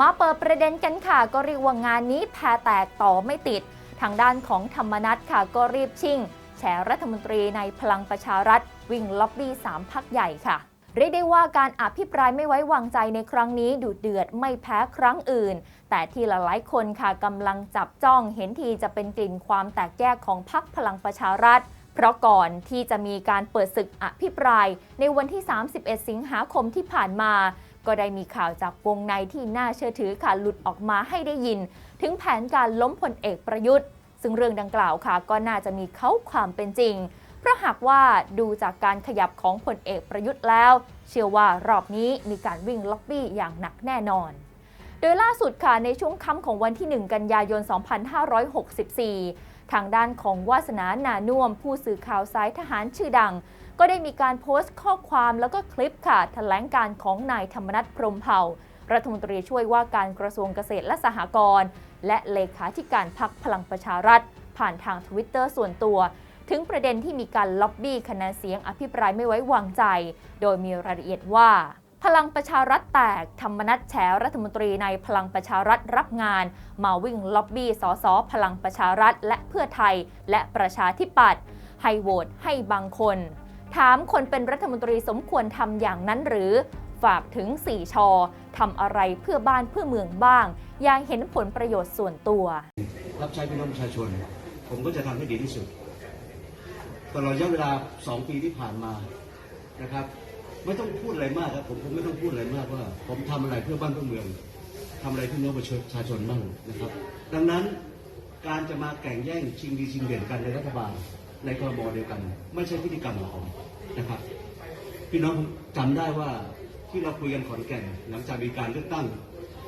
มาเปิดประเด็นกันค่ะ ก็เรียกว่างานนี้แพรแตกต่อไม่ติด ทางด้านของธรรมนัตค่ะ ก็รีบชิ่ง แฉรัฐมนตรีในพลังประชารัฐ วิ่งล็อบบี้สามพักใหญ่ค่ะ เรียกได้ว่าการอภิปรายไม่ไว้วางใจในครั้งนี้ดุเดือดไม่แพ้ครั้งอื่น แต่ที่หลายๆคนค่ะกำลังจับจ้องเห็นทีจะเป็นกลิ่นความแตกแยกของพรรคพลังประชารัฐเพราะก่อนที่จะมีการเปิดศึกอภิปราย ในวันที่ 31 สิงหาคมที่ผ่านมา ก็ได้มีข่าวจากวงในที่น่าเชื่อถือค่ะหลุดออกมาให้ได้ยิน ถึงแผนการล้มพลเอกประยุทธ์ ซึ่งเรื่องดังกล่าวค่ะ ก็น่าจะมีเขาความเป็นจริง เพราะหากว่าดูจากการขยับของพลเอกประยุทธ์แล้ว เชื่อว่ารอบนี้มีการวิ่งล็อบบี้อย่างหนักแน่นอนโดยล่าสุดค่ะในช่วงค่ำของวันที่ 1 กันยายน 2564 ทางด้านของวาสนานานุ่วม ผู้สื่อข่าวสายทหารชื่อดัง ก็ได้มีการโพสต์ข้อความแล้วก็คลิปค่ะแถลงการของนายธรรมนัฐพรมเผ่า รัฐมนตรีช่วยว่าการกระทรวงเกษตรและสหกรณ์และเลขาธิการพักพลังประชารัฐ ผ่านทางทวิตเตอร์ส่วนตัวถึงประเด็นที่มีการล็อบบี้คะแนนเสียงอภิปรายไม่ไว้วางใจ โดยมีรายละเอียดว่า พลังประชารัฐแตก ธรรมนัฐแฉรัฐมนตรีในพลังประชารัฐรับงาน มาวิ่งล็อบบี้สสพลังประชารัฐ และเพื่อไทย และประชาธิปัตย์ให้โหวตให้บางคน ถามคนเป็นรัฐมนตรีสมควรทำอย่างนั้นหรือ ฝากถึง4ชอทำอะไรเพื่อบ้านเพื่อเมืองบ้างอย่างเห็นผลประโยชน์ส่วนตัว รับใช้พี่น้องประชาชน ผมก็จะทำให้ดีที่สุดตลอดระยะเวลาสองปีที่ผ่านมานะครับ ไม่ต้องพูดอะไรมากครับผมผมไม่ต้องพูดอะไรมากว่า ผมทำอะไรเพื่อบ้านเพื่อเมืองทำอะไรเพื่อน้องประชาชนบ้างนะครับ ดังนั้นการจะมาแข่งแย่งชิงดีชิงเด่นกันในรัฐบาลในกรมเดียวกัน ไม่ใช่พฤติกรรมของผมนะครับ พี่น้องจำได้ว่าที่เราคุยกันขอนแก่นหลังจากมีการเลือกตั้ง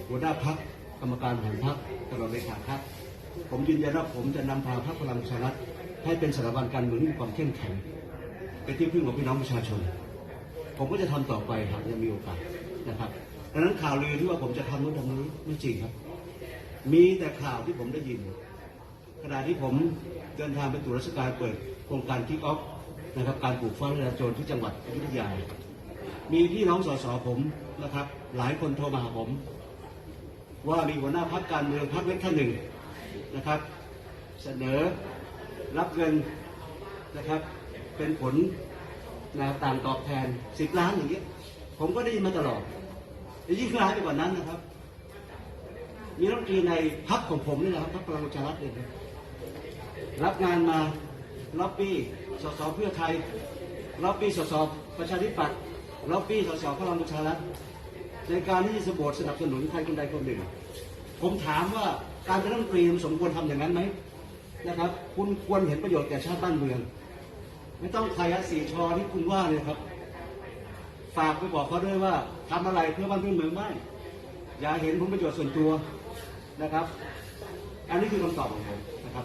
หัวหน้าพักกรรมการห่งพักตลอดเลขาพักผมยืนยันว่าผมจะนำพาพรรคพลังประชารัฐให้เป็นสถาบันการเมืองที่มีความเข้มแข็งเป็นที่พึ่งของพี่น้องประชาชน ผมก็จะทำต่อไปหากยังมีโอกาสนะครับดังนั้นข่าวลือที่ว่าผมจะทำโน้นทำนี้ไม่จริงครับ มีแต่ข่าวที่ผมได้ยินขณะที่ผมเดินทางไปตรวจราชการเปิดโครงการคิกออฟนะครับการปลูกฟ้าทะลายโจรที่จังหวัดอยุธยา มีพี่น้องสสผมนะครับ หลายคนโทรมาหาผม ว่ามีหัวหน้าพักการเมืองพักเล็กท่านหนึ่งนะครับ เสนอรับเงินนะครับเป็นผล นะต่างตอบแทนสิบล้านอย่างเงี้ยผมก็ได้ยินมาตลอดยิ่งร้ายไปกว่านั้นนะครับ มีรัฐมนตรีในพักของผมนี่แหละครับพักพลังประชารัฐเองรับงานมาล็อบบี้สสเพื่อไทยล็อบบี้สสประชาธิปัตย์ล็อบบี้สสพลังประชารัฐในการที่จะสบสนับสนุนใครคนใดคนหนึ่ง ผมถามว่าการเป็นรัฐมนตรีมันสมควรทำอย่างนั้นไหมนะครับ คุณควรเห็นประโยชน์แก่ชาติบ้านเมือง ไม่ต้องใครอะสีชอที่คุณว่าเนี่ยครับ ฝากไปบอกเขาด้วยว่าทำอะไรเพื่อบ้านเพื่อเมืองบ้างอย่าเห็นผลประโยชน์ส่วนตัวนะครับ อันนี้คือคำตอบของผมนะครับ